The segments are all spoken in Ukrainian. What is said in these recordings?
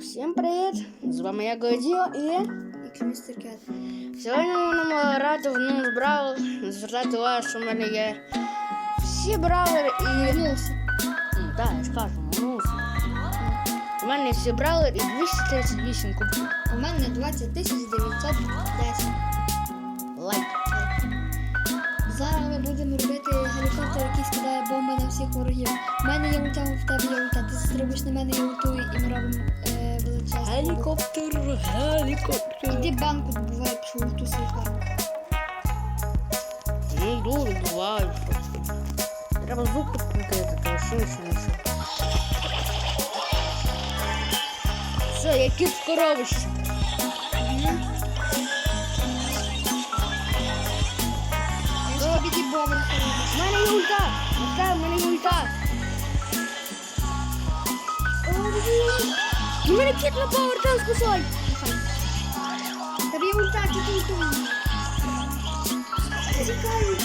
Всім привіт! З вами я Годіо і и містер Кет. сьогодні ми будемо грати в ну Бравл. Звертайте увагу, що в мене є всі бравлери і. Да, Ну, Так, я ж кажу. У мене всі бравлери і 238 кубків. У мене 20 910. Будемо робити гелікоптер, який скидає бомби на всіх ворогів. У мене є ульта, в тебе є ульта. Ти застрибиш на мене ультуй, і ми робимо е, величезний. Гелікоптер, гелікоптер. Іди банку добувай, якщо ульту світла. Ну, йду, відбуваю. Треба звук підкрутити, то що ще не що. Все, я кіт в коровищі. Бомби У мене є ульта! Ульта, в мене є ульта! У мене кіт на повертан спасай! Тобі ульта, ти ти ультуй. Тікай ульту.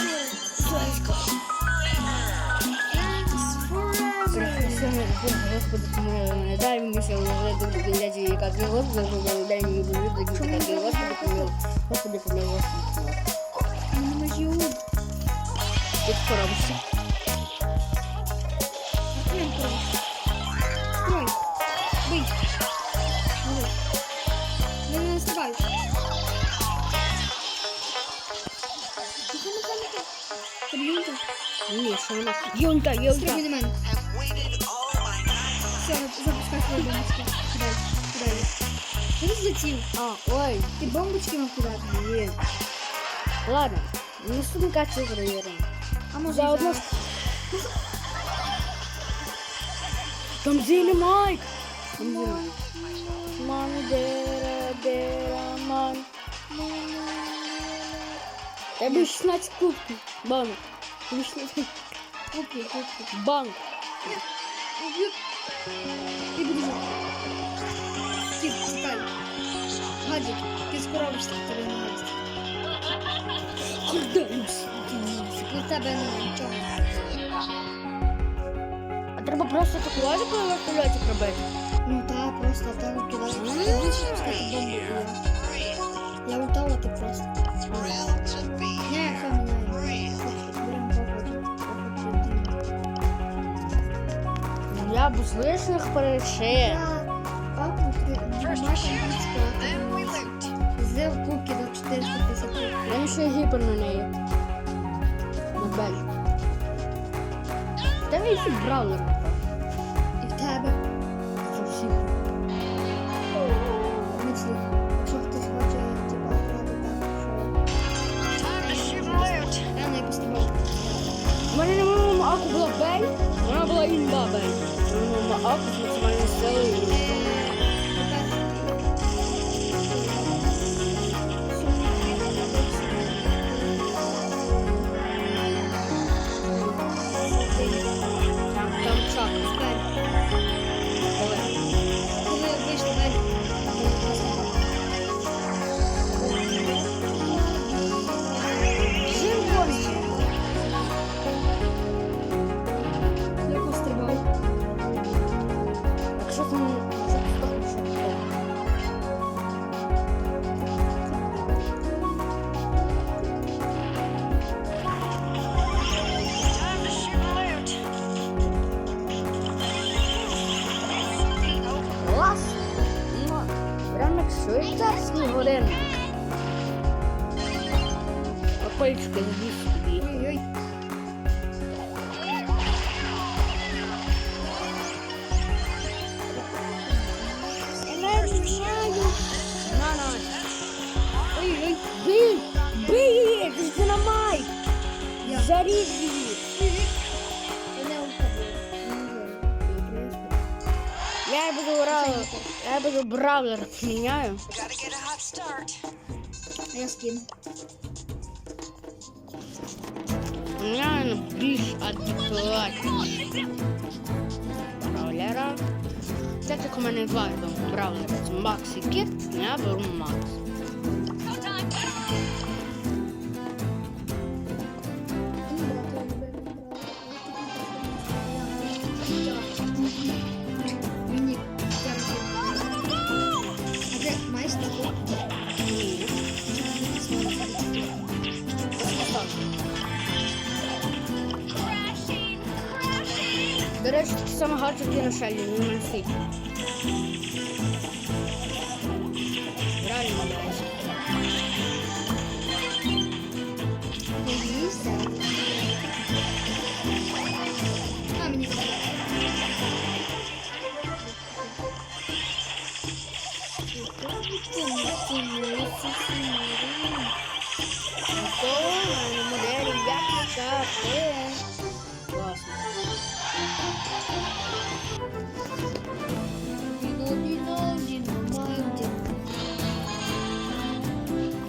Господи, помилуй мене, дай мені ще вложити в дитяті, яка ти Господи, помилуй, дай мені вложити в дитяті, Господи, помилуй, Господи, помилуй, Господи, помилуй. Ну, ми ж є ульт. Кіт в коробці. Прям просто. Строй. Бий. Молодець. Не не стрибай. Нехай, нехай, нехай. Тобі ульта. Ні, що вона? Є ульта, є ульта. Стрибай на мене. Все, запускай свою бомбочку. Кидай, кидай. Що ти злетів? А, ой, Ти бомбочки мав кидати? блін. Ладно, не сумка це перевіримо. А може Заодно... і зараз? Там зілі Майк! Там зілі. Ман, дера, дера, ман. Тебе 16 кубків. Банк. Тобі 16 Купи, купи. банк. Уб'ю. Ти будеш. Тіп, тікай. Гаджик, ти скоробишся, тебе не гаджик. Куди? Тебе немає нічого. А треба просто таку лазику на вертольоті робити. Ну так, просто так і я. Я ультала, ти просто. Не. Я причин. Папу, ти маєш Зив кубки до 450 кубків. У мене ще гіпер на неї. spell. Ten jest brawler. I w tebe. Co w siłę. Myślę, że ktoś może chyba prawie tak. Ja nie postawałem. Moja mama ma oku była bej, ona była inna bej. Moja mama ma oku, więc ma nie швейцарський годинник. Опильчики звісно тобі. Ой-ой. Я навіть знаю. На, на. Ой-ой. Бий! Бий її! Це ж динамайт! Я. Заріж її! Я не ультабую. Я буду бравлер. Я буду бравлер міняю. start. Ayan, skin. a beef at the plot. Brawlera. Dette kommer en vibe om brawlera Maxi Kirt. Jeg bor med Max. Doresc să mă hartă din așa, nu mai fi.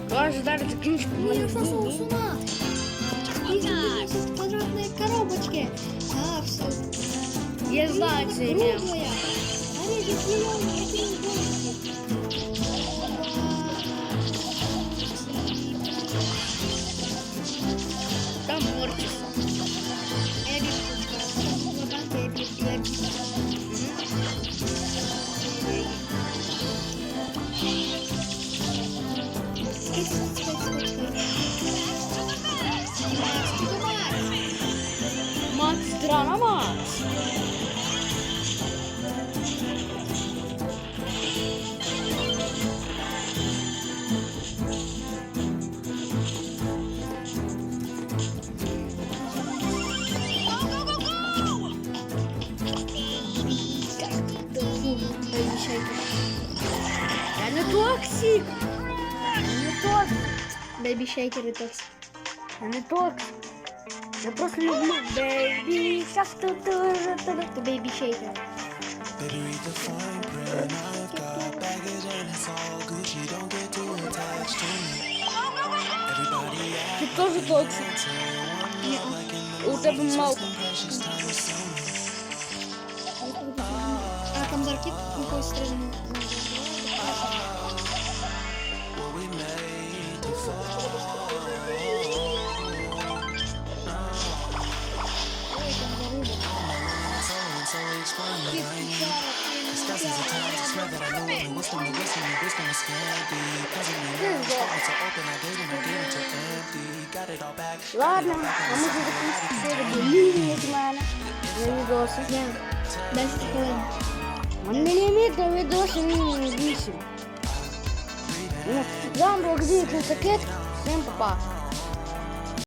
Боже, зараз закінчу. Я просто усунат. квадратные коробочки. А, все. Я знаю где я. Же зеленые, такие токсик. Я не токсик. Бэйби шейкер и токс. Я не токсик. Я просто люблю бейбі. Щас тут дуже Это бэйби шейкер. Baby, read the fine print. I've got baggage and it's all Ладно, а може закінчити серію лінії з мене. На відоси. Я 10 хвилин. У мене ліміт Вам блок зірку пакет. Всім па-па.